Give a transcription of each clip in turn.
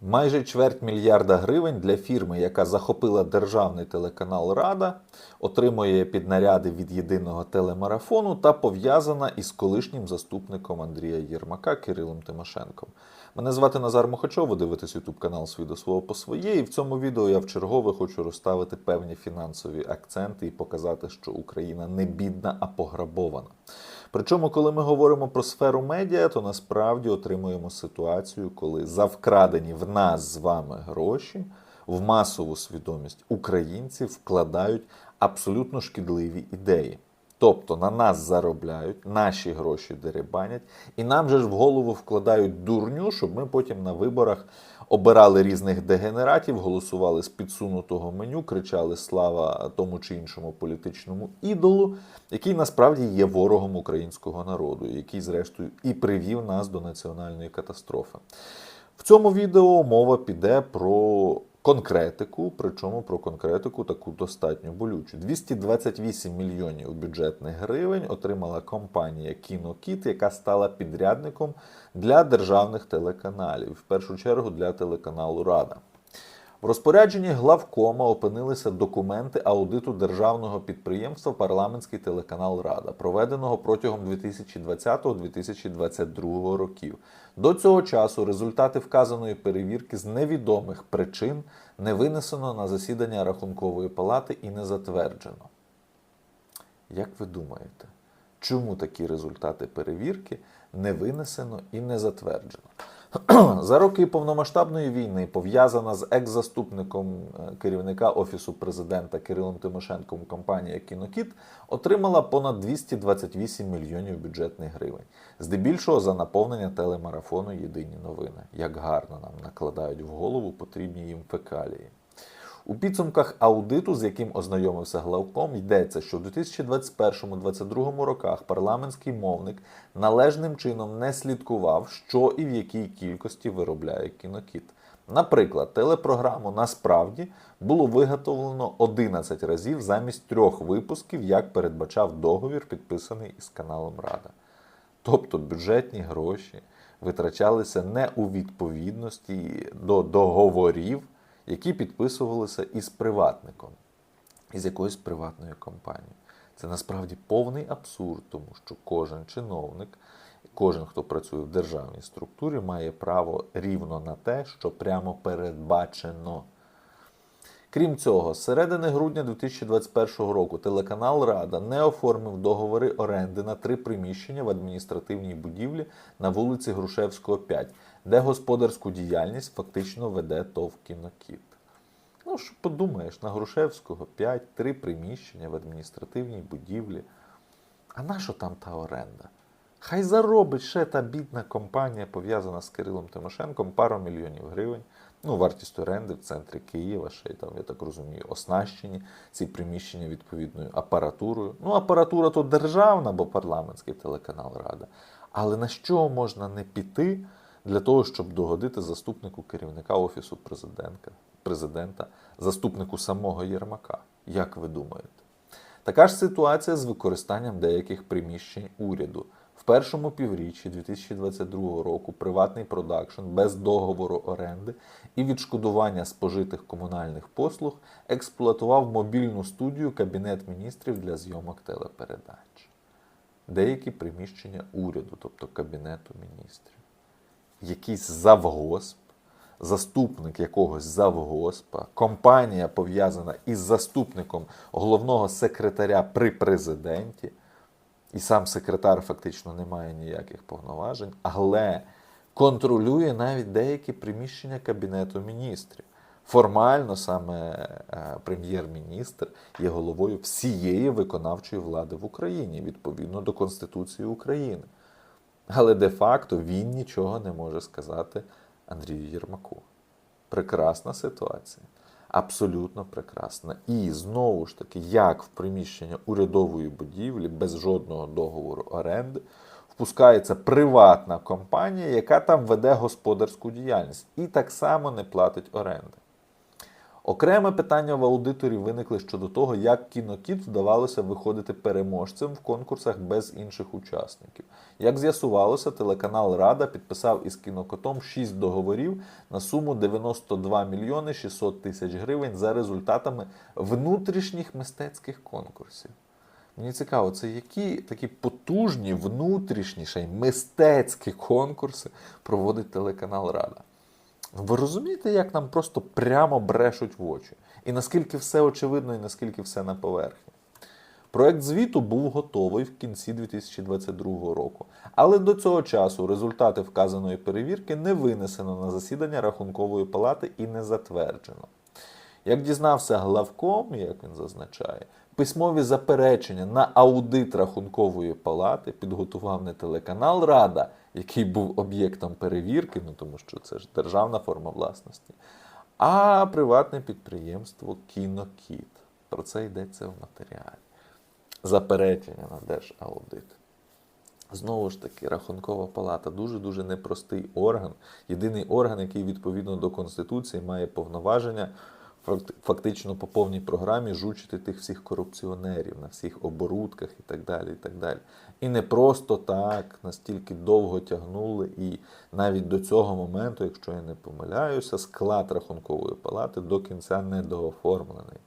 Майже чверть мільярда гривень для фірми, яка захопила державний телеканал Рада, отримує піднаряди від єдиного телемарафону та пов'язана із колишнім заступником Андрія Єрмака Кирилом Тимошенком. Мене звати Назар Мохачов, ви дивитесь YouTube канал «Свій до свого по своє. І в цьому відео я вчергове хочу розставити певні фінансові акценти і показати, що Україна не бідна, а пограбована. Причому, коли ми говоримо про сферу медіа, то насправді отримуємо ситуацію, коли за вкрадені в нас з вами гроші в масову свідомість українців вкладають абсолютно шкідливі ідеї. Тобто на нас заробляють, наші гроші деребанять, і нам же ж в голову вкладають дурню, щоб ми потім на виборах обирали різних дегенератів, голосували з підсунутого меню, кричали слава тому чи іншому політичному ідолу, який насправді є ворогом українського народу, який, зрештою, і привів нас до національної катастрофи. В цьому відео мова піде про конкретику, причому про конкретику таку достатньо болючу. 228 мільйонів бюджетних гривень отримала компанія Кінокіт, яка стала підрядником для державних телеканалів, в першу чергу для телеканалу Рада. В розпорядженні главкома опинилися документи аудиту державного підприємства Парламентський телеканал Рада, проведеного протягом 2020-2022 років. До цього часу результати вказаної перевірки з невідомих причин не винесено на засідання Рахункової палати і не затверджено. Як ви думаєте, чому такі результати перевірки не винесено і не затверджено? За роки повномасштабної війни пов'язана з екс-заступником е, керівника Офісу президента Кирилом Тимошенком компанія Кінокіт отримала понад 228 мільйонів бюджетних гривень, здебільшого за наповнення телемарафону Єдині новини. Як гарно нам накладають в голову потрібні їм фекалії. У підсумках аудиту, з яким ознайомився главком, йдеться, що в 2021-2022 роках парламентський мовник належним чином не слідкував, що і в якій кількості виробляє кінокіт. Наприклад, телепрограму насправді було виготовлено 11 разів замість трьох випусків, як передбачав договір, підписаний із каналом Рада. Тобто бюджетні гроші витрачалися не у відповідності до договорів які підписувалися із приватником, із якоюсь приватною компанією. Це насправді повний абсурд, тому що кожен чиновник, кожен, хто працює в державній структурі, має право рівно на те, що прямо передбачено. Крім цього, з середини грудня 2021 року телеканал Рада не оформив договори оренди на три приміщення в адміністративній будівлі на вулиці Грушевського, 5, де господарську діяльність фактично веде ТОВ Кінокіт. Ну, що подумаєш, на Грушевського 5, три приміщення в адміністративній будівлі. А на що там та оренда? Хай заробить ще та бідна компанія, пов'язана з Кирилом Тимошенком, пару мільйонів гривень. Ну, вартість оренди в центрі Києва, ще й там, я так розумію, оснащені ці приміщення відповідною апаратурою. Ну, апаратура то державна, бо парламентський телеканал Рада. Але на що можна не піти для того, щоб догодити заступнику керівника Офісу президента, президента заступнику самого Єрмака? Як ви думаєте? Така ж ситуація з використанням деяких приміщень уряду. Першому півріччі 2022 року приватний продакшн без договору оренди і відшкодування спожитих комунальних послуг експлуатував мобільну студію Кабінет міністрів для зйомок телепередач. Деякі приміщення уряду, тобто Кабінету міністрів. Якийсь завгосп, заступник якогось завгоспа, компанія пов'язана із заступником головного секретаря при президенті і сам секретар фактично не має ніяких повноважень, але контролює навіть деякі приміщення Кабінету міністрів. Формально саме е, прем'єр-міністр є головою всієї виконавчої влади в Україні відповідно до Конституції України. Але де-факто він нічого не може сказати Андрію Єрмаку. Прекрасна ситуація. Абсолютно прекрасна. І знову ж таки, як в приміщення урядової будівлі без жодного договору оренди впускається приватна компанія, яка там веде господарську діяльність і так само не платить оренди. Окреме питання в аудиторів виникли щодо того, як кінокіт вдавалося виходити переможцем в конкурсах без інших учасників. Як з'ясувалося, телеканал Рада підписав із кінокотом 6 договорів на суму 92 мільйони 600 тисяч гривень за результатами внутрішніх мистецьких конкурсів. Мені цікаво, це які такі потужні внутрішні ще й мистецькі конкурси проводить телеканал Рада. Ви розумієте, як нам просто прямо брешуть в очі? І наскільки все очевидно, і наскільки все на поверхні? Проект звіту був готовий в кінці 2022 року, але до цього часу результати вказаної перевірки не винесено на засідання рахункової палати і не затверджено. Як дізнався главком, як він зазначає, письмові заперечення на аудит рахункової палати підготував не телеканал Рада, який був об'єктом перевірки, ну тому що це ж державна форма власності, а приватне підприємство Кінокіт. Про це йдеться в матеріалі. Заперечення на держаудит. Знову ж таки, рахункова палата дуже-дуже непростий орган. Єдиний орган, який відповідно до Конституції має повноваження фактично по повній програмі жучити тих всіх корупціонерів на всіх оборудках і так далі. І так далі. І не просто так настільки довго тягнули, і навіть до цього моменту, якщо я не помиляюся, склад рахункової палати до кінця не дооформлений.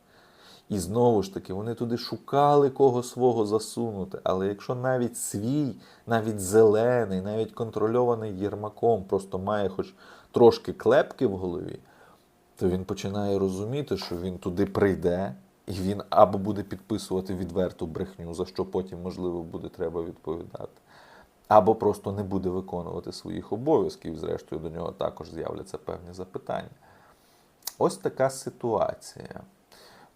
І знову ж таки, вони туди шукали кого свого засунути. Але якщо навіть свій, навіть зелений, навіть контрольований Єрмаком просто має хоч трошки клепки в голові, то він починає розуміти, що він туди прийде, і він або буде підписувати відверту брехню, за що потім, можливо, буде треба відповідати, або просто не буде виконувати своїх обов'язків. Зрештою, до нього також з'являться певні запитання. Ось така ситуація.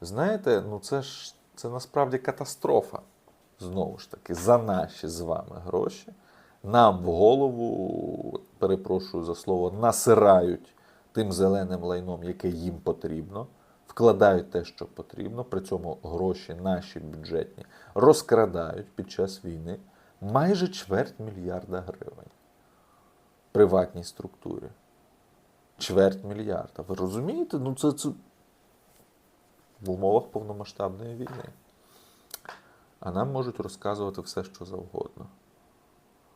Знаєте, ну це ж це насправді катастрофа. Знову ж таки, за наші з вами гроші. Нам в голову, перепрошую за слово, насирають тим зеленим лайном, яке їм потрібно, вкладають те, що потрібно. При цьому гроші наші бюджетні розкрадають під час війни майже чверть мільярда гривень приватній структурі. Чверть мільярда. Ви розумієте? Ну це, це в умовах повномасштабної війни. А нам можуть розказувати все, що завгодно.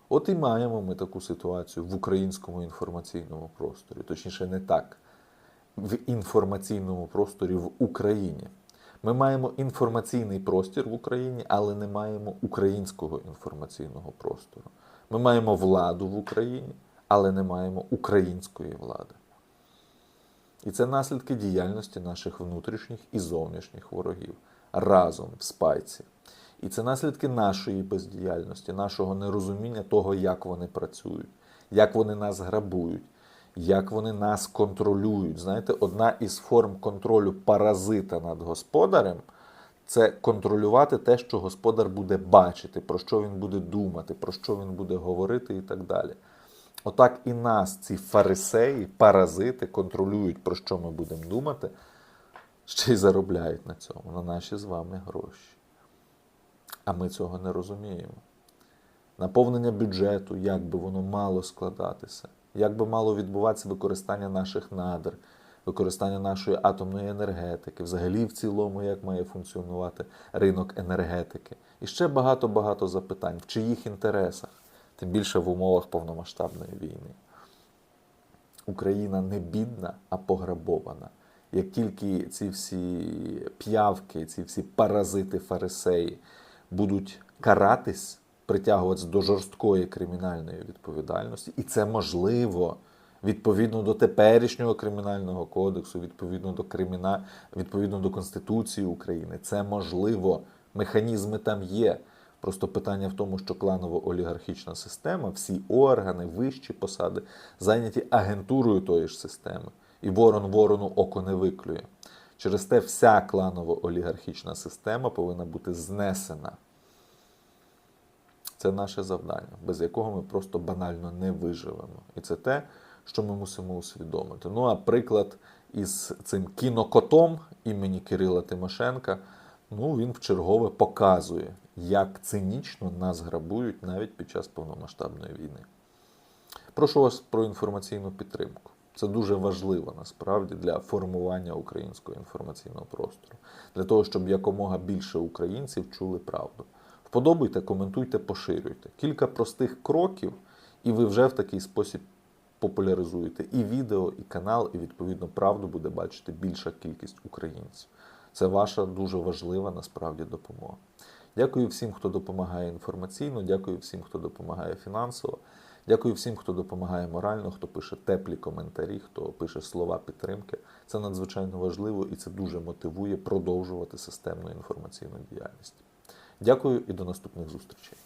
От і маємо ми таку ситуацію в українському інформаційному просторі, точніше, не так, в інформаційному просторі в Україні. Ми маємо інформаційний простір в Україні, але не маємо українського інформаційного простору. Ми маємо владу в Україні, але не маємо української влади. І це наслідки діяльності наших внутрішніх і зовнішніх ворогів разом в спайці. І це наслідки нашої бездіяльності, нашого нерозуміння того, як вони працюють, як вони нас грабують, як вони нас контролюють. Знаєте, одна із форм контролю паразита над господарем це контролювати те, що господар буде бачити, про що він буде думати, про що він буде говорити і так далі. Отак і нас, ці фарисеї, паразити, контролюють, про що ми будемо думати, ще й заробляють на цьому, на наші з вами гроші. А ми цього не розуміємо. Наповнення бюджету, як би воно мало складатися, як би мало відбуватися використання наших надр, використання нашої атомної енергетики, взагалі в цілому, як має функціонувати ринок енергетики. І ще багато-багато запитань, в чиїх інтересах, тим більше в умовах повномасштабної війни. Україна не бідна, а пограбована. Як тільки ці всі п'явки, ці всі паразити фарисеї будуть каратись, притягуватися до жорсткої кримінальної відповідальності, і це можливо відповідно до теперішнього кримінального кодексу, відповідно до криміна... відповідно до Конституції України. Це можливо. Механізми там є. Просто питання в тому, що кланово-олігархічна система, всі органи, вищі посади зайняті агентурою тої ж системи. І ворон ворону око не виклює. Через те вся кланово-олігархічна система повинна бути знесена. Це наше завдання, без якого ми просто банально не виживемо. І це те, що ми мусимо усвідомити. Ну а приклад із цим кінокотом імені Кирила Тимошенка, ну він вчергове показує, як цинічно нас грабують навіть під час повномасштабної війни. Прошу вас про інформаційну підтримку. Це дуже важливо насправді для формування українського інформаційного простору, для того, щоб якомога більше українців чули правду. Вподобайте, коментуйте, поширюйте. Кілька простих кроків, і ви вже в такий спосіб популяризуєте і відео, і канал, і відповідно правду буде бачити більша кількість українців. Це ваша дуже важлива насправді допомога. Дякую всім, хто допомагає інформаційно, дякую всім, хто допомагає фінансово. Дякую всім, хто допомагає морально, хто пише теплі коментарі, хто пише слова підтримки. Це надзвичайно важливо і це дуже мотивує продовжувати системну інформаційну діяльність. Дякую і до наступних зустрічей.